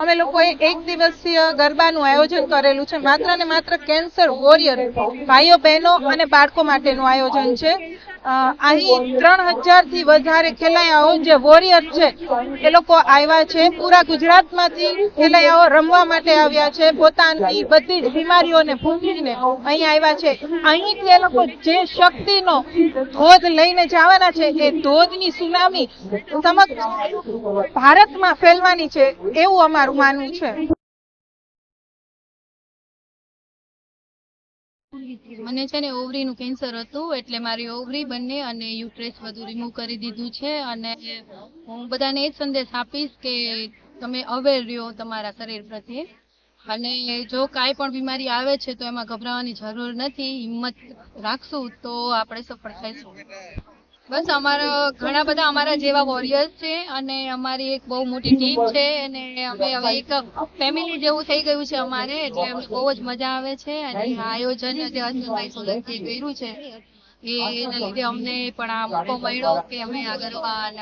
અમે લોકોએ એક દિવસીય ગરબાનું આયોજન કરેલું છે. માત્ર ને માત્ર કેન્સર વોરિયર, ભાઈઓ બહેનો અને બાળકો માટેનું આયોજન છે. અહીં ત્રણ હજારથી વધારે ખેલૈયાઓ જે વોરિયર છે, એ લોકો આવ્યા છે. પૂરા ગુજરાતમાંથી ખેલૈયાઓ રમવા માટે આવ્યા છે. પોતાની બધી જ બીમારીઓને ભૂલીને અહીં આવ્યા છે. અહીંથી એ લોકો જે શક્તિનો ધોધ લઈને જવાના છે, એ ધોધની સુનામી સમગ્ર ભારતમાં ફેલવાની છે એવું અમારું માનવું છે. મને છે ને ઓવરીનું કેન્સર હતું, એટલે મારી ઓવરી બંને અને યુટ્રેસ બધું રિમૂવ કરી દીધું છે અને હું બધાને એ જ સંદેશ આપીશ કે તમે અવેર રહ્યો તમારા શરીર પ્રત્યે. અને જો કાંઈ પણ બીમારી આવે છે તો એમાં ગભરાવાની જરૂર નથી, હિંમત રાખશું તો આપણે સફળ થઈશું. બસ અમારા ઘણા બધા અમારા જેવા વોરિયર્સ છે અને અમારી એક બહુ મોટી ટીમ છે અને અમે હવે એક ફેમિલી જેવું થઈ ગયું છે અમારે, એટલે અમને બહુ જ મજા આવે છે અને આયોજન જે હસનભાઈ સોલંકીએ કર્યું છે. એના લીધે અમને પણ આ મોકો મળ્યો કે અમે આ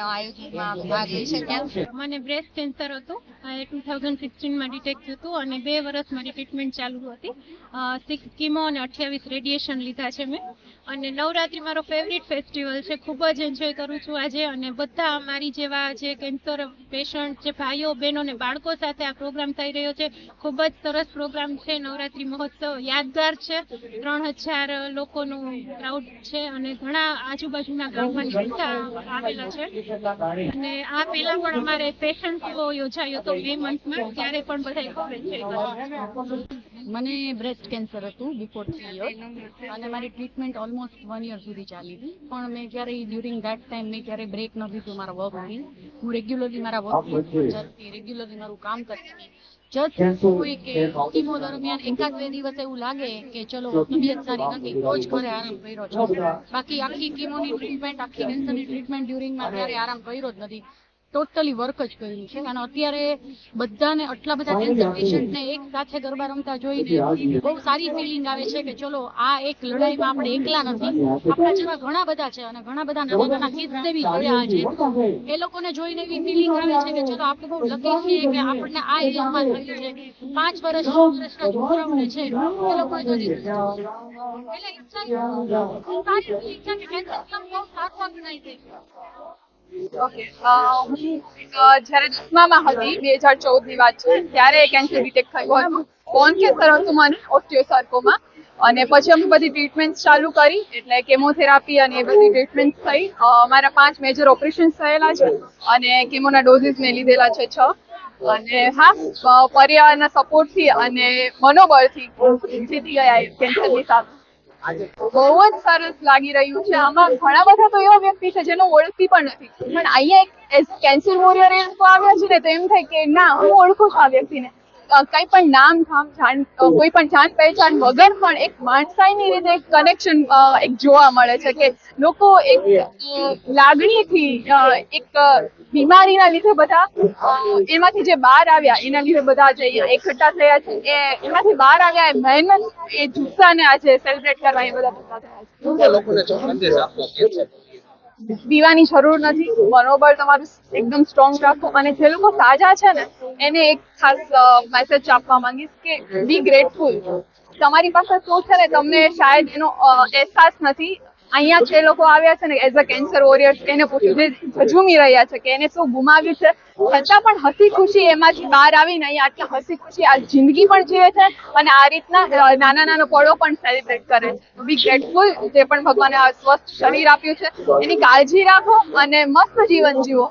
આયોજનમાં ભાગ લઈ શક્યા મને બ્રેસ્ટ કેન્સર હતું. એ ટુ થાઉઝન્ડ સિક્સટીનમાં ડિટેક્ટ હતું અને બે વર્ષ મારી ટ્રીટમેન્ટ ચાલુ હતી. સિક્સ કીમો અને અઠ્યાવીસ રેડિયેશન લીધા છે મેં. અને નવરાત્રી મારો ફેવરિટ ફેસ્ટિવલ છે. ખૂબ જ એન્જોય કરું છું આજે. અને બધા મારી જેવા જે કેન્સર પેશન્ટ જે ભાઈઓ બહેનો ને બાળકો સાથે આ પ્રોગ્રામ થઈ રહ્યો છે. ખૂબ જ સરસ પ્રોગ્રામ છે. નવરાત્રી મહોત્સવ યાદગાર છે. ત્રણ હજાર લોકોનું ક્રાઉડ છે અને ઘણા આજુબાજુના ગામમાં જનતા આવેલા છે. અને આ પહેલા પણ અમારે ફેશન શો યોજાયો હતો મે મંથમાં ત્યારે પણ બધા મને બ્રેસ્ટ કેન્સર હતું બિફોર થ્રી યર્સ અને મારી ટ્રીટમેન્ટ ઓલમોસ્ટ વન યર સુધી ચાલી. હતી પણ મેં ક્યારેય ડ્યુરિંગ ધેટ ટાઈમ મેં ક્યારેય બ્રેક ન લીધું મારા વર્કથી હું રેગ્યુલરલી મારા વર્ક જતી રેગ્યુલરલી મારું કામ કરતી. હતી હોય કે કીમો દરમિયાન એકાદ બે દિવસ એવું લાગે કે ચલો તબિયત સારી નથી તો જ ઘરે આરામ કર્યો છે બાકી આખી કીમોની ટ્રીટમેન્ટ આખી કેન્સરની ટ્રીટમેન્ટ ડ્યુરિંગમાં ક્યારે આરામ કર્યો જ નથી ટોટલી વર્ક જ કર્યું છે. અને અત્યારે બધાને આટલા બધા કેન્સર પેશન્ટને એક સાથે ગરબા રમતા જોઈને બહુ સારી ફિલિંગ આવે છે કે ચલો આ એક લડાઈમાં આપણે એકલા નથી. આપણા જેવા ઘણા બધા છે અને ઘણા બધા નાના નાના કિડ્સને બી જોયા છે એ લોકોને જોઈને એવી ફિલિંગ આવે છે કે ચલો આપણે બહુ લકી છીએ કે આપણને આ એજમાં થયું છે. પાંચ વર્ષ છ વર્ષના છોકરાઓને છે એ લોકો એટલે ઈચ્છા સારી ઈચ્છા કે કેન્સર બહુ સારું અભિનય થઈ. જ્યારે દસમામાં હતી, બે હજાર ચૌદની વાત છે, ત્યારે કેન્સર ડિટેક્ટ થયું હતું. કોન કેન્સર હતું મને ઓસ્ટિયોસાર્કોમા અને પછી અમે બધી ટ્રીટમેન્ટ ચાલુ કરી, એટલે કેમોથેરાપી અને એ બધી ટ્રીટમેન્ટ થઈ. મારા પાંચ મેજર ઓપરેશન થયેલા છે, અને કેમોના ડોઝિસ મેં લીધેલા છે છ. અને હા પર્યાવરણના સપોર્ટથી અને મનોબળથી જીતી ગયા કેન્સરની સામે બહુ જ સરસ લાગી રહ્યું છે. આમાં ઘણા બધા તો એવા વ્યક્તિ છે જેનો ઓળખતી પણ નથી. પણ અહીંયા એક કેન્સર વોરિયર તો આવ્યા છે ને, તો એમ થાય કે ના, હું ઓળખું છું આ વ્યક્તિને. કંઈ પણ નામ ધામ જાણ કોઈ પણ જાણ પહેચાન વગર પણ એક માણસાઈની રીતે કનેક્શન એક જોવા મળે છે કે લોકો એક લાગણીથી એક બીમારીના લીધે બધા એમાંથી જે બહાર આવ્યા એના લીધે બધા જે એકઠા થયા છે એ એમાંથી બહાર આવ્યા એ મહેનત એ જુસ્સાને આજે સેલિબ્રેટ કરવા એ બધા ભેગા થયા છે. બીવાની જરૂર નથી મનોબળ તમારું એકદમ સ્ટ્રોંગ રાખો અને જે લોકો સાજા છે ને એને એક ખાસ મેસેજ આપવા માંગીશ કે બી ગ્રેટફુલ તમારી પાસે શું છે ને તમને શાયદ એનો અહેસાસ નથી. અહીંયા જે લોકો આવ્યા છે ને એઝ અ કેન્સર વોરિયર્સ એને જે ઝઝૂમી રહ્યા છે કે એને શું ગુમાવ્યું છે. છતાં પણ હસી ખુશી એમાંથી બહાર આવીને અહીંયા આટલા હસી ખુશી આ જિંદગી પણ જીવે છે અને આ રીતના નાના નાના પળો પણ સેલિબ્રેટ કરે છે. બી ગ્રેટફુલ જે પણ ભગવાને સ્વસ્થ શરીર આપ્યું છે. એની કાળજી રાખો અને મસ્ત જીવન જીવો.